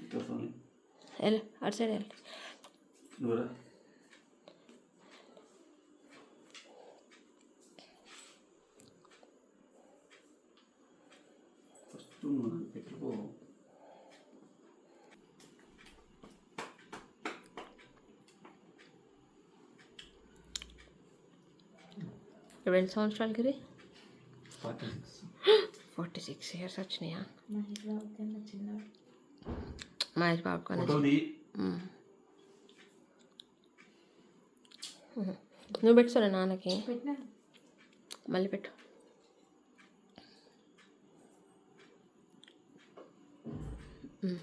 ఇక్కడ ఫోన్ వెళ్ళు అటు సైడ్ వెళ్ళు నువ్వురా. ఫస్ట్ మనం ఎక్కడ పో రెండు సంవత్సరాలు గిరి Forty six forty six years వచ్చినాయా మహేష్ బాబు కన్నా చిన్నవాడు మహేష్ బాబు కన్నా ఫోటోది మ్మ్. మ్మ్. నువ్వు పెట్టుకోలే నాన్నకి పెట్టినా మళ్ళీ పెట్టు మ్మ్.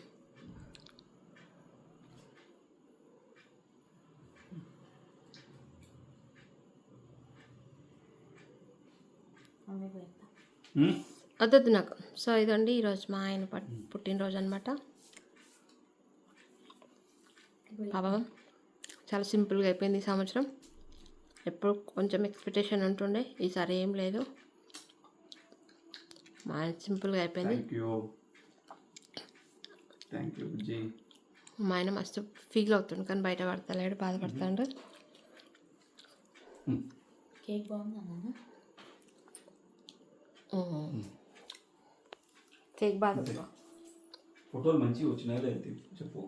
మమ్మీ పెడతా వద్దొద్దు నాకు సో ఇదండి ఈరోజు మా ఆయన పట్ పుట్టినరోజు అనమాట పాపం చాలా సింపుల్గా అయిపోయింది ఈ సంవత్సరం. ఎప్పుడు కొంచెం ఎక్స్పెక్టేషన్ ఉంటుండే ఈసారి ఏం లేదు. మా ఆయన సింపుల్గా అయిపోయింది. మా ఆయన మస్తు ఫీల్ అవుతుండు కానీ బయట పడతలేడు బాధపడుతుండు. కేక్ బాగుందా కేక్ బాగా ఫోటోలు మంచిగా వచ్చినాయి లేదు చెప్పు.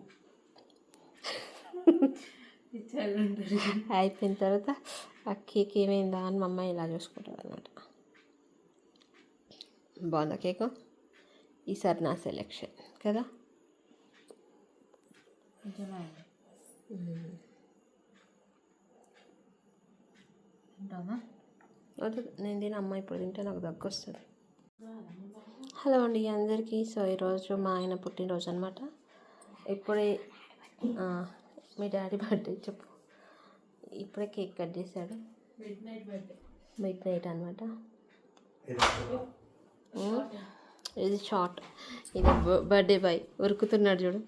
అయిపోయిన తర్వాత ఆ కేక్ ఏమైందా అని మా అమ్మాయి ఇలా చూసుకుంటుంది అనమాట బాగుందా కేక్? ఈసారి నా సెలెక్షన్ కదా? నేను తిన అమ్మ ఇప్పుడు తింటే నాకు దగ్గు వస్తుంది హలో అండి అందరికీ. సో ఈరోజు మా ఆయన పుట్టినరోజు అనమాట ఇప్పుడే మీ డాడీ బర్త్డే చెప్పు. ఇప్పుడే కేక్ కట్ చేశాడు. మిడ్ నైట్ అనమాట ఇది షార్ట్. ఇది బర్త్డే బాయ్. ఉరుకుతున్నాడు చూడు.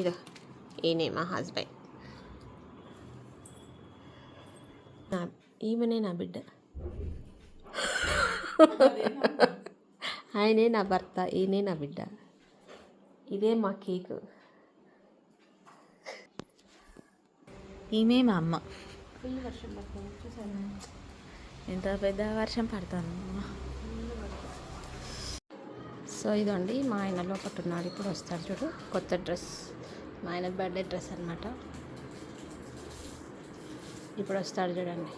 ఇదో ఈయనే మా హస్బెండ్. నా ఈమెనే నా బిడ్డ. ఆయనే నా భర్త ఈయనే నా బిడ్డ. ఇదే మా కేక్. ఈమె మా అమ్మ. ఫుల్ వర్షం పడుతుంది చూసాను ఎంత పెద్ద వర్షం పడుతుంది సో ఇదండి మా ఆయన లోపల ఉన్నాడు ఇప్పుడు వస్తాడు చూడు కొత్త డ్రెస్. మా ఆయన బర్త్డే డ్రెస్ అనమాట ఇప్పుడు వస్తాడు చూడండి.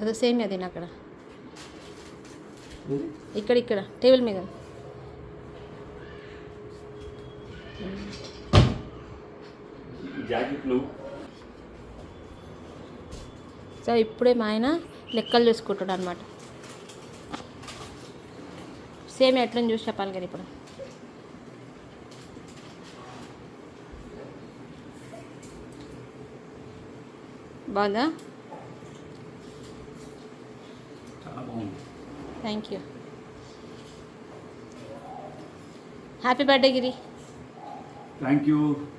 అదే సేమ్ అది అక్కడ. ఇక్కడ ఇక్కడ టేబుల్ మీద. సో ఇప్పుడే మా ఆయన లెక్కలు చూసుకుంటాడు అనమాట సేమ్ ఎట్లని చూసి చెప్పాలి కదా ఇప్పుడు. బాగుందా? thank you. Happy birthday giri. Thank you.